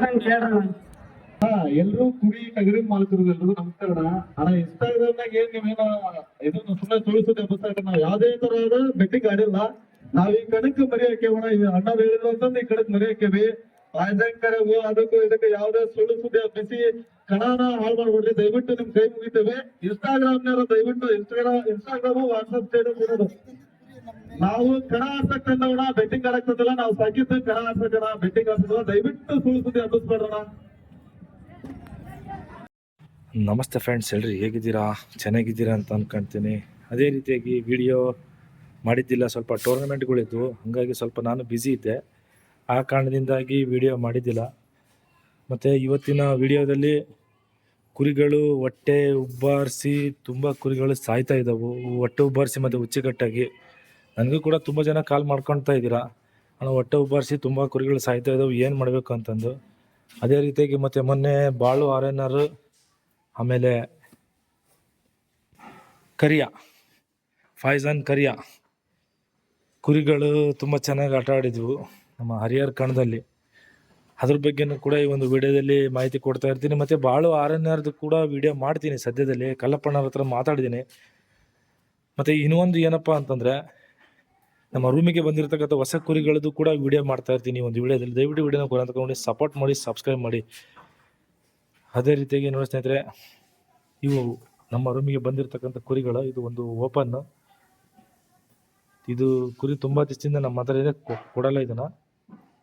ಹಾ, ಎಲ್ರು ಕುರಿ ಟಗರಿ ಮಾಲೀಕರು ಎಲ್ರಿಗೂ ನಮಸ್ಕಾರ. ಅಣ್ಣ ಇನ್ಸ್ಟಾಗ್ರಾಮ್ ನಾಗ ಏನ್ ನೀವೇನ ಇದನ್ನ ಸುಮ್ಮನೆ ತೋರಿಸುತ್ತೆ ಪುಸ್ತಕ ನಾವು ಯಾವ್ದೇ ತರಹದ ಬೆಟ್ಟಿಂಗ್ ಆಡಿಲ್ಲ. ನಾವ್ ಈ ಕಣಕ್ ಮರಿ ಅಣ್ಣ ಹೇಳಿದ್ರು ಈ ಕಣಕ್ ಮರಿ ಹಾಕ್ಯವಿ. ಅದಕ್ಕೂ ಇದಕ್ಕೆ ಯಾವ್ದೇ ಸುಳ್ಳು ಸುದ್ದಿ ಬಿಸಿ ಕಣನ ಹಾಳು ಮಾಡ್ಬಿಡ್ರಿ ದಯವಿಟ್ಟು ನಿಮ್ ಕೈ ಮುಗಿತೇವೆ. ಇನ್ಸ್ಟಾಗ್ರಾಮ್ ದಯವಿಟ್ಟು ಇನ್ಸ್ಟಾಗ್ರಾಮ್ ಇನ್ಸ್ಟಾಗ್ರಾಮ್ ವಾಟ್ಸ್ಆಪ್ ಸ್ಟೇಟಸ್ ಇರೋದು. ನಾವು ಕಣ ಆಸಕ್ತಿಯಿಂದ ಬೆಟ್ಟಿಂಗ್ ಆಡಕ್ತದಲ್ಲ ನಾವು ಸಾಕಿದ್ದು ಕಣ ಆಡ್ಸಕಣ ಬೆಟ್ಟಿಂಗ್ ಆಸಕ್ತಿಲ್ಲ ದಯವಿಟ್ಟು ಸುಳ್ಳು ಸುದ್ದಿ ಹಬ್ಬಿಸ್ಬೇಡ್ರಣ ನಮಸ್ತೆ ಫ್ರೆಂಡ್ಸ್ ಹೇಳ್ರಿ ಹೇಗಿದ್ದೀರಾ? ಚೆನ್ನಾಗಿದ್ದೀರಾ ಅಂತ ಅನ್ಕೊಂತೀನಿ. ಅದೇ ರೀತಿಯಾಗಿ ವಿಡಿಯೋ ಮಾಡಿದ್ದಿಲ್ಲ, ಸ್ವಲ್ಪ ಟೂರ್ನಮೆಂಟ್ಗಳಿದ್ವು ಹಾಗಾಗಿ ಸ್ವಲ್ಪ ನಾನು ಬ್ಯುಸಿ ಇದ್ದೆ. ಆ ಕಾರಣದಿಂದಾಗಿ ವಿಡಿಯೋ ಮಾಡಿದ್ದಿಲ್ಲ. ಮತ್ತು ಇವತ್ತಿನ ವಿಡಿಯೋದಲ್ಲಿ ಕುರಿಗಳು ಹೊಟ್ಟೆ ಉಬ್ಬಾರಿಸಿ ತುಂಬ ಕುರಿಗಳು ಸಾಯ್ತಾ ಇದ್ದಾವೆ. ಹೊಟ್ಟೆ ಉಬ್ಬಾರಿಸಿ ಮತ್ತು ಹುಚ್ಚುಕಟ್ಟಾಗಿ ನನಗೂ ಕೂಡ ತುಂಬ ಜನ ಕಾಲ್ ಮಾಡ್ಕೊಳ್ತಾ ಇದ್ದೀರಾ. ಅಣ್ಣ, ಹೊಟ್ಟೆ ಉಬ್ಬಾರಿಸಿ ತುಂಬ ಕುರಿಗಳು ಸಾಯ್ತಾ ಇದ್ದಾವೆ ಏನು ಮಾಡಬೇಕು ಅಂತಂದು. ಅದೇ ರೀತಿಯಾಗಿ ಮತ್ತು ಮೊನ್ನೆ ಬಾಳು ಆರ್ ಎನ್ ಆರ್ ಆಮೇಲೆ ಕರಿಯ, ಫೈಜಾನ್ ಕರಿಯ, ಕುರಿಗಳು ತುಂಬ ಚೆನ್ನಾಗಿ ಆಟ ಆಡಿದ್ವು ನಮ್ಮ ಹರಿಹರ ಕಣದಲ್ಲಿ. ಅದ್ರ ಬಗ್ಗೆನೂ ಕೂಡ ಈ ಒಂದು ವಿಡಿಯೋದಲ್ಲಿ ಮಾಹಿತಿ ಕೊಡ್ತಾ ಇರ್ತೀನಿ. ಮತ್ತು ಭಾಳ ಆರ್ದು ಕೂಡ ವಿಡಿಯೋ ಮಾಡ್ತೀನಿ ಸದ್ಯದಲ್ಲಿ. ಕಲ್ಲಪ್ಪಣ್ಣವ್ರ ಹತ್ರ ಮಾತಾಡಿದ್ದೀನಿ. ಮತ್ತು ಇನ್ನೊಂದು ಏನಪ್ಪ ಅಂತಂದರೆ ನಮ್ಮ ರೂಮಿಗೆ ಬಂದಿರತಕ್ಕಂಥ ಹೊಸ ಕುರಿಗಳದ್ದು ಕೂಡ ವಿಡಿಯೋ ಮಾಡ್ತಾ ಇರ್ತೀನಿ. ಒಂದು ವಿಡಿಯೋದಲ್ಲಿ ದಯವಿಟ್ಟು ವಿಡಿಯೋನ ಕೂಡ ತಗೊಂಡು ಸಪೋರ್ಟ್ ಮಾಡಿ ಸಬ್ಸ್ಕ್ರೈಬ್ ಮಾಡಿ. ಅದೇ ರೀತಿಯಾಗಿ ನೋಡಿ ಸ್ನೇಹಿತರೆ, ಇವು ನಮ್ಮ ರೂಮಿಗೆ ಬಂದಿರತಕ್ಕಂಥ ಕುರಿಗಳು, ಇದು ಒಂದು ಓಪನ್ ಇದು ಕುರಿ ತುಂಬ ದಿವಸದಿಂದ ನಮ್ಮ ಹತ್ರ ಇದೆ. ಕೊಡಲ್ಲ ಇದನ್ನು.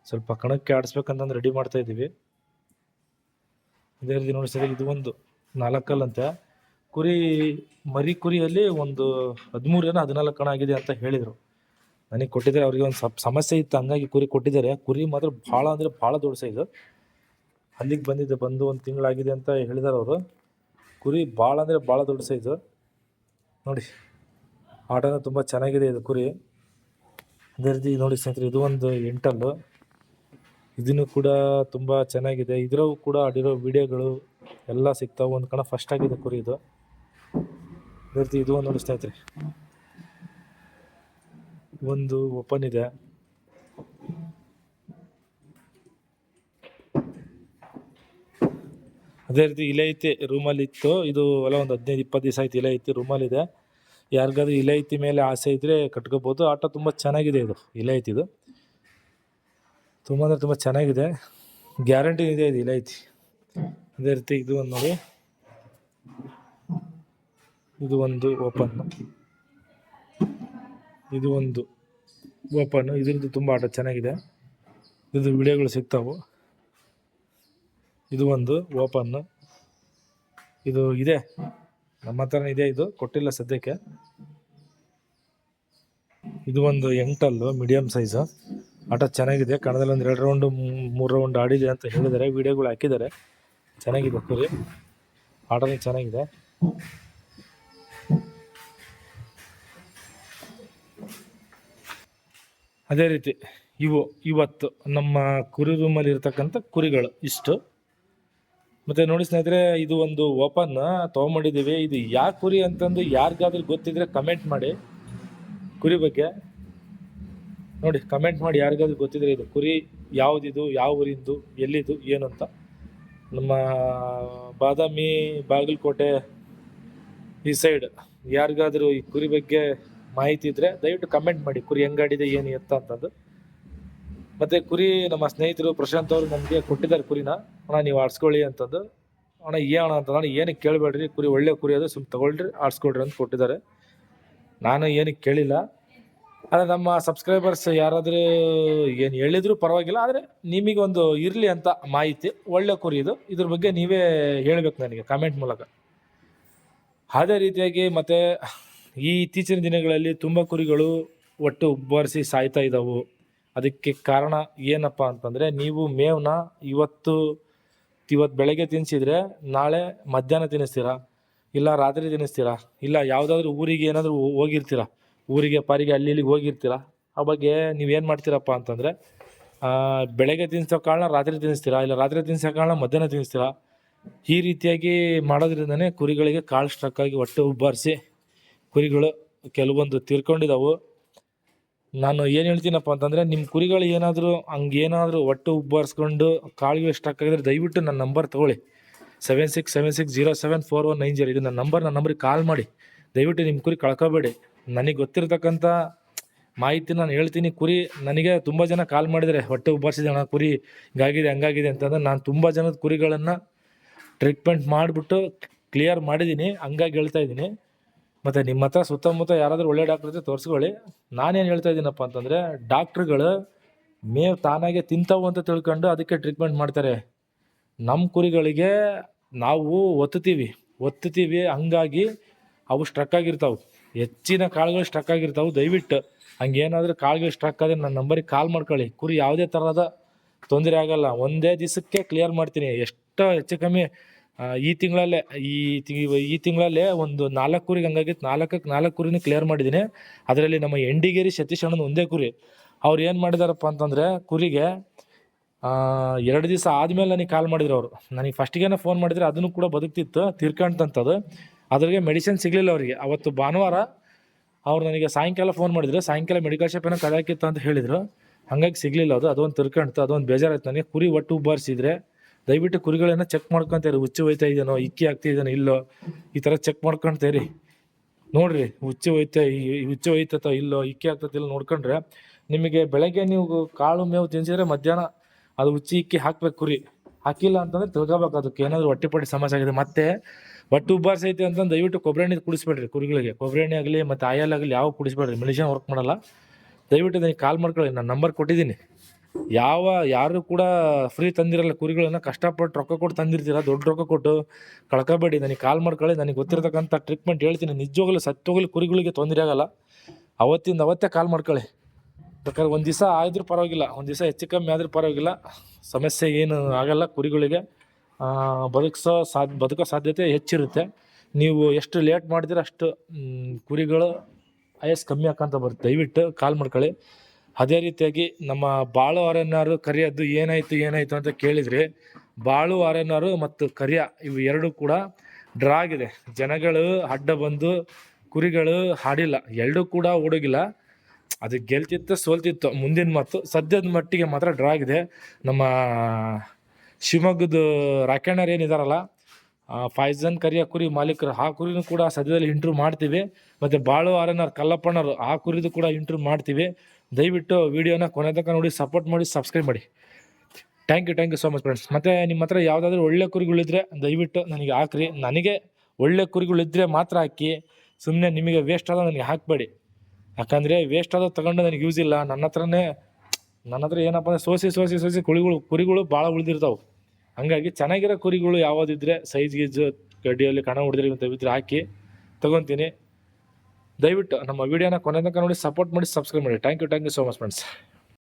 ಸ್ವಲ್ಪ ಕಣಕ್ಕೆ ಆಡಿಸ್ಬೇಕಂತಂದು ರೆಡಿ ಮಾಡ್ತಾ ಇದ್ದೀವಿ. ಅದೇ ರೀತಿ ನೋಡಿ ಸರಿ ಇದು ಒಂದು ನಾಲ್ಕಲ್ಲಂತೆ. ಕುರಿ, ಮರಿ ಕುರಿಯಲ್ಲಿ ಒಂದು ಹದಿಮೂರು ಜನ ಹದಿನಾಲ್ಕು ಕಣ ಆಗಿದೆ ಅಂತ ಹೇಳಿದರು. ನನಗೆ ಕೊಟ್ಟಿದ್ದಾರೆ, ಅವರಿಗೆ ಒಂದು ಸ್ವಲ್ಪ ಸಮಸ್ಯೆ ಇತ್ತು, ಹಂಗಾಗಿ ಕುರಿ ಕೊಟ್ಟಿದ್ದಾರೆ. ಕುರಿ ಮಾತ್ರ ಭಾಳ ಅಂದರೆ ಭಾಳ ದೊಡ್ಡ ಸೈಜು ಅಲ್ಲಿಗೆ ಬಂದಿದ್ದೆ, ಬಂದು ಒಂದು ತಿಂಗಳಾಗಿದೆ ಅಂತ ಹೇಳಿದಾರೆ ಅವರು. ಕುರಿ ಭಾಳ ಅಂದರೆ ಭಾಳ ದೊಡ್ಡ ಸೈಜು ನೋಡಿ, ಆಟನೂ ತುಂಬ ಚೆನ್ನಾಗಿದೆ ಇದು ಕುರಿ. ಅದೇ ರೀತಿ ನೋಡಿ ಸ್ನೇಹಿತರೆ, ಇದು ಒಂದು ಎಂಟಲ್ಲು ಇದನ್ನು ಕೂಡ ತುಂಬ ಚೆನ್ನಾಗಿದೆ. ಇದರವು ಕೂಡ ಆಡಿರೋ ವಿಡಿಯೋಗಳು ಎಲ್ಲ ಸಿಗ್ತಾವೆ. ಒಂದು ಕಣ ಫಸ್ಟ್ ಆಗಿದೆ ಕುರಿ ಇದು. ಅದೇ ರೀತಿ ಇದು ಒಂದು ನೋಡಿ ಸ್ನೇಹಿತರೆ. ಒಂದು ಓಪನ್ ಇದೆ. ಅದೇ ರೀತಿ ಇಲೆ ಐತಿ ರೂಮಲ್ಲಿ ಇತ್ತು. ಇದು ಎಲ್ಲ ಒಂದು ಹದಿನೈದು, ಇಪ್ಪತ್ತು ದಿವಸ ಆಯ್ತು ಇಲೆ ಐತಿ ರೂಮಲ್ಲಿದೆ. ಯಾರಿಗಾದ್ರೂ ಇಲೆ ಐತಿ ಮೇಲೆ ಆಸೆ ಇದ್ದರೆ ಕಟ್ಕೋಬೋದು. ಆಟ ತುಂಬ ಚೆನ್ನಾಗಿದೆ ಇದು, ಇಲೆ ಐತಿ ಇದು. ತುಂಬ ಅಂದರೆ ತುಂಬ ಚೆನ್ನಾಗಿದೆ. ಗ್ಯಾರಂಟಿ ಇದೆ ಇದು ಇಲೆ ಐತಿ. ಅದೇ ರೀತಿ ಇದು ಒಂದು ನೋಡಿ. ಇದು ಒಂದು ಓಪನ್ ಇದು ಒಂದು. ಓಪನ್. ಇದ್ರದ್ದು ತುಂಬ ಆಟ ಚೆನ್ನಾಗಿದೆ. ಇದು ವಿಡಿಯೋಗಳು ಸಿಗ್ತಾವೆ. ಇದು ಒಂದು ಓಪನ್. ಇದು ಇದೆ. ನಮ್ಮ ಹತ್ರ ಇದೆ ಇದು. ಕೊಟ್ಟಿಲ್ಲ ಸದ್ಯಕ್ಕೆ. ಇದು ಒಂದು ಎಂಟಲ್ಲು ಮೀಡಿಯಂ ಸೈಜು ಆಟ ಚೆನ್ನಾಗಿದೆ. ಕಣದಲ್ಲಿ ಒಂದು ಎರಡು ರೌಂಡು ಮೂರು ರೌಂಡ್ ಆಡಿದೆ ಅಂತ ಹೇಳಿದ್ದಾರೆ. ವಿಡಿಯೋಗಳು ಹಾಕಿದ್ದಾರೆ. ಚೆನ್ನಾಗಿದೆ ಕುರಿ ಆಟನೂ ಚೆನ್ನಾಗಿದೆ. ಅದೇ ರೀತಿ ಇವು, ಇವತ್ತು ನಮ್ಮ ಕುರಿ ರೂಮಲ್ಲಿ ಇರ್ತಕ್ಕಂಥ ಕುರಿಗಳು ಇಷ್ಟು. ಮತ್ತೆ ನೋಡಿ ಸ್ನೇಹಿತರೆ, ಇದು ಒಂದು ಓಪನ್ ತಗೊಂಬಂಡಿದ್ದೀವಿ ಇದು ಯಾವ ಕುರಿ ಅಂತಂದು ಯಾರಿಗಾದ್ರೂ ಗೊತ್ತಿದ್ರೆ ಕಮೆಂಟ್ ಮಾಡಿ. ಕುರಿ ಬಗ್ಗೆ. ನೋಡಿ ಕಮೆಂಟ್ ಮಾಡಿ ಯಾರಿಗಾದ್ರೂ ಗೊತ್ತಿದ್ರೆ ಇದು ಕುರಿ ಯಾವುದಿದು, ಯಾವ ಊರಿಂದು, ಎಲ್ಲಿದು, ಏನು ಅಂತ. ನಮ್ಮ ಬಾದಾಮಿ ಬಾಗಲಕೋಟೆ ಈ ಸೈಡ್ ಯಾರಿಗಾದ್ರೂ ಈ ಕುರಿ ಬಗ್ಗೆ ಮಾಹಿತಿ ಇದ್ರೆ ದಯವಿಟ್ಟು ಕಮೆಂಟ್ ಮಾಡಿ. ಕುರಿ ಹೆಂಗಾಡಿದೆ ಏನು ಎತ್ತ ಅಂತಂದು. ಮತ್ತೆ ಕುರಿ ನಮ್ಮ ಸ್ನೇಹಿತರು ಪ್ರಶಾಂತ್ ಅವರು ನಮಗೆ ಕೊಟ್ಟಿದ್ದಾರೆ ಕುರಿನ. ಅಣ್ಣ, ನೀವು ಆಡ್ಸ್ಕೊಳ್ಳಿ ಅಂತಂದು. ಅಣ್ಣ ಏನಣ್ಣ ಅಂತ ನಾನು ಏನಕ್ಕೆ ಕೇಳಬೇಡ್ರಿ, ಕುರಿ ಒಳ್ಳೆ ಕುರಿ ಅದು ಸುಮ್ಮನೆ ತಗೊಳ್ರಿ ಆಡ್ಸ್ಕೊಳ್ರಿ ಅಂತ ಕೊಟ್ಟಿದ್ದಾರೆ. ನಾನು ಏನಕ್ಕೆ ಕೇಳಿಲ್ಲ. ಆದರೆ ನಮ್ಮ ಸಬ್ಸ್ಕ್ರೈಬರ್ಸ್ ಯಾರಾದರೂ ಏನು ಹೇಳಿದ್ರು ಪರವಾಗಿಲ್ಲ, ಆದರೆ ನಿಮಗೆ ಒಂದು ಇರಲಿ ಅಂತ ಮಾಹಿತಿ, ಒಳ್ಳೆ ಕುರಿ ಇದು. ಇದ್ರ ಬಗ್ಗೆ ನೀವೇ ಹೇಳಬೇಕು ನನಗೆ ಕಮೆಂಟ್ ಮೂಲಕ. ಅದೇ ರೀತಿಯಾಗಿ ಮತ್ತೆ ಈ ಇತ್ತೀಚಿನ ದಿನಗಳಲ್ಲಿ ತುಂಬ ಕುರಿಗಳು ಒಟ್ಟು ಉಬ್ಬರಿಸಿ ಸಾಯ್ತಾ ಇದ್ದಾವೆ ಅದಕ್ಕೆ ಕಾರಣ ಏನಪ್ಪ ಅಂತಂದರೆ, ನೀವು ಮೇವನ್ನ ಇವತ್ತು ಇವತ್ತು ಬೆಳಗ್ಗೆ ತಿನ್ನಿಸಿದ್ರೆ ನಾಳೆ ಮಧ್ಯಾಹ್ನ ತಿನ್ನಿಸ್ತೀರಾ? ಇಲ್ಲ ರಾತ್ರಿ ತಿನ್ನಿಸ್ತೀರಾ? ಇಲ್ಲ ಯಾವುದಾದ್ರೂ ಊರಿಗೆ ಏನಾದರೂ ಹೋಗಿರ್ತೀರಾ? ಊರಿಗೆ, ಪಾರಿಗೆ, ಅಲ್ಲಿ ಇಲ್ಲಿಗೆ ಹೋಗಿರ್ತೀರಾ? ಆ ಬಗ್ಗೆ ನೀವೇನು ಮಾಡ್ತೀರಪ್ಪ ಅಂತಂದರೆ ಬೆಳಗ್ಗೆ ತಿನ್ನಿಸೋ ಕಾರಣ ರಾತ್ರಿ ತಿನ್ನಿಸ್ತೀರಾ? ಇಲ್ಲ ರಾತ್ರಿ ತಿನ್ನಿಸೋ ಕಾರಣ ಮಧ್ಯಾಹ್ನ ತಿನ್ನಿಸ್ತೀರಾ? ಈ ರೀತಿಯಾಗಿ ಮಾಡೋದ್ರಿಂದನೇ ಕುರಿಗಳಿಗೆ ಕಾಳು ಸ್ಟ್ರಕ್ ಆಗಿ ಹೊಟ್ಟೆ ಉಬ್ಬಾರಿಸಿ ಕುರಿಗಳು ಕೆಲವೊಂದು ತೀರ್ಕೊಂಡಿದ್ದಾವೆ ನಾನು ಏನು ಹೇಳ್ತೀನಪ್ಪ ಅಂತಂದರೆ ನಿಮ್ಮ ಕುರಿಗಳು ಏನಾದರೂ ಹಂಗೇನಾದರೂ ಒಟ್ಟು ಉಬ್ಬರ್ಸ್ಕೊಂಡು ಕಾಳುಗಳು ಸ್ಟಕ್ ಆಗಿದ್ರೆ ದಯವಿಟ್ಟು ನನ್ನ ನಂಬರ್ ತೊಗೊಳ್ಳಿ. Seven six seven six zero seven four one nine zero, ಇದು ನನ್ನ ನಂಬರ್ ನನ್ನ ನಂಬರಿಗೆ ಕಾಲ್ ಮಾಡಿ. ದಯವಿಟ್ಟು ನಿಮ್ಮ ಕುರಿ ಕಳ್ಕೊಬೇಡಿ. ನನಗೆ ಗೊತ್ತಿರತಕ್ಕಂಥ ಮಾಹಿತಿ ನಾನು ಹೇಳ್ತೀನಿ. ಕುರಿ ನನಗೆ ತುಂಬ ಜನ ಕಾಲ್ ಮಾಡಿದರೆ, ಹೊಟ್ಟೆ ಉಬ್ಬರ್ಸಿದೆ ಅಣ್ಣ, ಕುರಿ ಹಿಂಗಾಗಿದೆ, ಹಂಗಾಗಿದೆ ಅಂತಂದ್ರೆ, ನಾನು ತುಂಬ ಜನದ ಕುರಿಗಳನ್ನು ಟ್ರೀಟ್ಮೆಂಟ್ ಮಾಡಿಬಿಟ್ಟು ಕ್ಲಿಯರ್ ಮಾಡಿದ್ದೀನಿ ಹಂಗಾಗಿ ಹೇಳ್ತಾ ಇದ್ದೀನಿ. ಮತ್ತು ನಿಮ್ಮ ಹತ್ರ ಸುತ್ತಮುತ್ತ ಯಾರಾದರೂ ಒಳ್ಳೆ ಡಾಕ್ಟ್ರ್ ಇದ್ದರೆ ತೋರಿಸ್ಕೊಳ್ಳಿ. ನಾನೇನು ಹೇಳ್ತಾ ಇದ್ದೀನಪ್ಪ ಅಂತಂದರೆ ಡಾಕ್ಟ್ರುಗಳು ಮೇವು ತಾನಾಗೆ ತಿಂತಾವು ಅಂತ ತಿಳ್ಕೊಂಡು ಅದಕ್ಕೆ ಟ್ರೀಟ್ಮೆಂಟ್ ಮಾಡ್ತಾರೆ. ನಮ್ಮ ಕುರಿಗಳಿಗೆ ನಾವು ಒತ್ತುತ್ತೀವಿ ಒತ್ತುತ್ತೀವಿ, ಹಂಗಾಗಿ ಅವು ಸ್ಟ್ರಕ್ ಆಗಿರ್ತಾವೆ. ಹೆಚ್ಚಿನ ಕಾಳುಗಳು ಸ್ಟ್ರಕ್ ಆಗಿರ್ತಾವೆ, ದಯವಿಟ್ಟು. ಹಂಗೇನಾದರೂ ಕಾಳುಗಳು ಸ್ಟ್ರಕ್ ಆದರೆ ನನ್ನ ನಂಬರಿಗೆ ಕಾಲ್ ಮಾಡ್ಕೊಳ್ಳಿ. ಕುರಿ ಯಾವುದೇ ಥರದ ತೊಂದರೆ ಆಗಲ್ಲ. ಒಂದೇ ದಿವಸಕ್ಕೆ ಕ್ಲಿಯರ್ ಮಾಡ್ತೀನಿ. ಎಷ್ಟು ಹೆಚ್ಚು ಕಮ್ಮಿ ಈ ತಿಂಗಳಲ್ಲೇ, ಈ ಈ ತಿಂಗಳಲ್ಲೇ ಒಂದು ನಾಲ್ಕು ಕುರಿಗೆ ಹಂಗಾಗಿತ್ತು ನಾಲ್ಕಕ್ಕೆ ನಾಲ್ಕು ಕುರಿನೂ ಕ್ಲಿಯರ್ ಮಾಡಿದ್ದೀನಿ. ಅದರಲ್ಲಿ ನಮ್ಮ ಎಂಡಿಗೇರಿ ಸತೀಶ್ ಅಣ್ಣನ ಒಂದೇ ಕುರಿ. ಅವ್ರು ಏನು ಮಾಡಿದಾರಪ್ಪ ಅಂತಂದರೆ, ಕುರಿಗೆ ಎರಡು ದಿವಸ ಆದಮೇಲೆ ನನಗೆ ಕಾಲ್ ಮಾಡಿದ್ರು ಅವರು. ನನಗೆ ಫಸ್ಟಿಗೆ ಫೋನ್ ಮಾಡಿದರೆ ಅದನ್ನು ಕೂಡ ಬದುಕ್ತಿತ್ತು ತೀರ್ಕೊಂತಂಥದ್ದು ಅದ್ರಿಗೆ ಮೆಡಿಸಿನ್ ಸಿಗಲಿಲ್ಲ ಅವರಿಗೆ. ಅವತ್ತು ಭಾನುವಾರ ಅವ್ರು ನನಗೆ ಸಾಯಂಕಾಲ ಫೋನ್ ಮಾಡಿದ್ರು. ಸಾಯಂಕಾಲ ಮೆಡಿಕಲ್ ಶಾಪ್ ಏನೋ ಕದಾಕಿತ್ತು ಅಂತ ಹೇಳಿದರು. ಹಂಗಾಗಿ ಸಿಗಲಿಲ್ಲ ಅದು. ಅದೊಂದು ತಿರ್ಕೊಂಡ್ತು ಅದೊಂದು ಬೇಜಾರಾಯ್ತು. ನನಗೆ ಕುರಿ ಒಟ್ಟು ಉಬ್ಬಾರಿಸಿದ್ರೆ ದಯವಿಟ್ಟು ಕುರಿಗಳನ್ನ ಚೆಕ್ ಮಾಡ್ಕೊಂತೀರಿ. ಹುಚ್ಚು ಹೋಯ್ತಾ ಇದೇನೋ ಇಕ್ಕಿ ಆಗ್ತಾ ಇದೇನೋ ಇಲ್ಲೋ, ಈ ಥರ ಚೆಕ್ ಮಾಡ್ಕೊಳ್ತೀರಿ ನೋಡ್ರಿ, ಹುಚ್ಚು ಹೋಯ್ತಾ ಹುಚ್ಚು ಹೋಯ್ತತೋ, ಇಲ್ಲೋ, ಇಕ್ಕಿ ಆಗ್ತತಿಲ್ಲ ನೋಡ್ಕೊಂಡ್ರೆ ನಿಮಗೆ ಬೆಳಗ್ಗೆ ನೀವು ಕಾಳು ಮೇವು ತಿನ್ಸಿದ್ರೆ ಮಧ್ಯಾಹ್ನ ಅದು ಹುಚ್ಚಿ ಇಕ್ಕಿ ಹಾಕ್ಬೇಕು ಕುರಿ. ಹಾಕಿಲ್ಲ ಅಂತಂದ್ರೆ ತಿಳ್ಕೊಬೇಕು ಅದಕ್ಕೆ. ಏನಾದರೂ ಹೊಟ್ಟೆಪಟ್ಟಿ ಸಮಸ್ಯೆ ಆಗಿದೆ. ಮತ್ತೆ ಹೊಟ್ಟೆ ಉಬ್ಬಾರ್ಸೈತೆ ಅಂತಂದು ದಯವಿಟ್ಟು ಕೊಬ್ಬರಿ ಎಣ್ಣೆ ಕುಡಿಸ್ಬೇಡ್ರಿ ಕುರಿಗಳಿಗೆ. ಕೊಬ್ಬರಿ ಎಣ್ಣೆ ಆಗಲಿ ಮತ್ತು ಆಯಲ್ ಆಗಲಿ ಯಾವ ಕುಡಿಸ್ಬೇಡ್ರಿ. ಮೆಡಿಷನ್ ವರ್ಕ್ ಮಾಡಲ್ಲ. ದಯವಿಟ್ಟು ನನಗೆ ಕಾಲ್ ಮಾಡ್ಕೊಳ್ಳಿ. ನಾನು ನಂಬರ್ ಕೊಟ್ಟಿದ್ದೀನಿ. ಯಾವ ಯಾರು ಕೂಡ ಫ್ರೀ ತಂದಿರಲ್ಲ ಕುರಿಗಳನ್ನ, ಕಷ್ಟಪಟ್ಟು ರೊಕ್ಕ ಕೊಟ್ಟು ತಂದಿರ್ತೀರ, ದೊಡ್ಡ ರೊಕ್ಕ ಕೊಟ್ಟು ಕಳ್ಕೊಬೇಡಿ. ನನಗೆ ಕಾಲ್ ಮಾಡ್ಕೊಳ್ಳಿ, ನನಗೆ ಗೊತ್ತಿರತಕ್ಕಂಥ ಟ್ರೀಟ್ಮೆಂಟ್ ಹೇಳ್ತೀನಿ. ನಿಜವಾಗ್ಲೂ ಸತ್ತೋಗಲಿ ಕುರಿಗಳಿಗೆ ತೊಂದರೆ ಆಗಲ್ಲ. ಅವತ್ತಿಂದ ಅವತ್ತೇ ಕಾಲ್ ಮಾಡ್ಕೊಳ್ಳಿ. ಯಾಕಂದ್ರೆ ಒಂದು ದಿವಸ ಆದರೂ ಪರವಾಗಿಲ್ಲ. ಒಂದು ದಿವಸ ಹೆಚ್ಚು ಕಮ್ಮಿ ಆದರೂ ಪರವಾಗಿಲ್ಲ. ಸಮಸ್ಯೆ ಏನು ಆಗಲ್ಲ ಕುರಿಗಳಿಗೆ. ಬದುಕಿಸೋ ಸಾಧ್ಯ ಬದುಕೋ ಸಾಧ್ಯತೆ ಹೆಚ್ಚಿರುತ್ತೆ. ನೀವು ಎಷ್ಟು ಲೇಟ್ ಮಾಡಿದ್ರೆ ಅಷ್ಟು ಕುರಿಗಳು ಆಯಸ್ ಕಮ್ಮಿ ಹಾಕಂತ ಬರುತ್ತೆ. ದಯವಿಟ್ಟು ಕಾಲ್ ಮಾಡ್ಕೊಳ್ಳಿ. ಅದೇ ರೀತಿಯಾಗಿ ನಮ್ಮ ಬಾಳು ಅರಣ್ಯರು ಕರಿಯದ್ದು ಏನಾಯಿತು ಏನಾಯಿತು ಅಂತ ಕೇಳಿದರೆ ಬಾಳು ಅರಣ್ಯರು ಮತ್ತು ಕರಿಯ ಇವು ಎರಡು ಕೂಡ ಡ್ರಾ ಆಗಿದೆ ಜನಗಳು ಅಡ್ಡ ಬಂದು ಕುರಿಗಳು ಹಾಡಿಲ್ಲ. ಎರಡೂ ಕೂಡ ಓಡೋಗಿಲ್ಲ. ಅದು ಗೆಲ್ತಿತ್ತು, ಸೋಲ್ತಿತ್ತು. ಮುಂದಿನ ಮತ್ತು ಸದ್ಯದ ಮಟ್ಟಿಗೆ ಮಾತ್ರ ಡ್ರಾ ಆಗಿದೆ ನಮ್ಮ ಶಿವಮೊಗ್ಗದ ರಾಕಣ್ಣರು ಏನಿದಾರಲ್ಲ ಫೈಜನ್ ಕರಿಯ ಕುರಿ ಮಾಲೀಕರು, ಆ ಕುರಿನೂ ಕೂಡ ಸದ್ಯದಲ್ಲಿ ಇಂಟ್ರ್ಯೂ ಮಾಡ್ತೀವಿ. ಮತ್ತು ಬಾಳು ಆರನರ್ ಕಲ್ಲಪ್ಪಣ್ಣರು ಆ ಕುರಿದು ಕೂಡ ಇಂಟ್ರ್ಯೂ ಮಾಡ್ತೀವಿ. ದಯವಿಟ್ಟು ವಿಡಿಯೋನ ಕೊನೆ ತನಕ ನೋಡಿ ಸಪೋರ್ಟ್ ಮಾಡಿ ಸಬ್ಸ್ಕ್ರೈಬ್ ಮಾಡಿ. Thank you thank you so much friends ಮತ್ತು ನಿಮ್ಮ ಹತ್ರ ಯಾವುದಾದ್ರೂ ಒಳ್ಳೆ ಕುರಿಗಳಿದ್ರೆ ದಯವಿಟ್ಟು ನನಗೆ ಹಾಕ್ರಿ. ನನಗೆ ಒಳ್ಳೆ ಕುರಿಗಳಿದ್ದರೆ ಮಾತ್ರ ಹಾಕಿ. ಸುಮ್ಮನೆ ನಿಮಗೆ ವೇಸ್ಟ್ ಆದ ನನಗೆ ಹಾಕಬೇಡಿ. ಯಾಕಂದರೆ ವೇಸ್ಟ್ ಆದ ತಗೊಂಡು ನನಗೆ ಯೂಸ್ ಇಲ್ಲ. ನನ್ನ ಹತ್ರನೇ, ನನ್ನ ಹತ್ರ ಏನಪ್ಪ ಅಂದರೆ ಸೋಸಿ ಸೋಸಿ ಸೋಸಿ ಕುರಿಗಳು ಕುರಿಗಳು ಭಾಳ ಉಳಿದಿರ್ತಾವೆ. ಹಾಗಾಗಿ ಚೆನ್ನಾಗಿರೋ ಕುರಿಗಳು ಯಾವುದಿದ್ರೆ ಸೈಜ್ ಗೀಜ್, ಗಡ್ಡಿಯಲ್ಲಿ ಕಣ ಹೊಡೆದ್ರೆ ಅಂತ ಹಾಕಿ ತೊಗೊತೀನಿ. ದಯವಿಟ್ಟು ನಮ್ಮ ವಿಡಿಯೋನ ಕೊನೆ ತನಕ ನೋಡಿ ಸಪೋರ್ಟ್ ಮಾಡಿ ಸಬ್ಸ್ಕ್ರೈಬ್ ಮಾಡಿ. Thank you thank you so much friends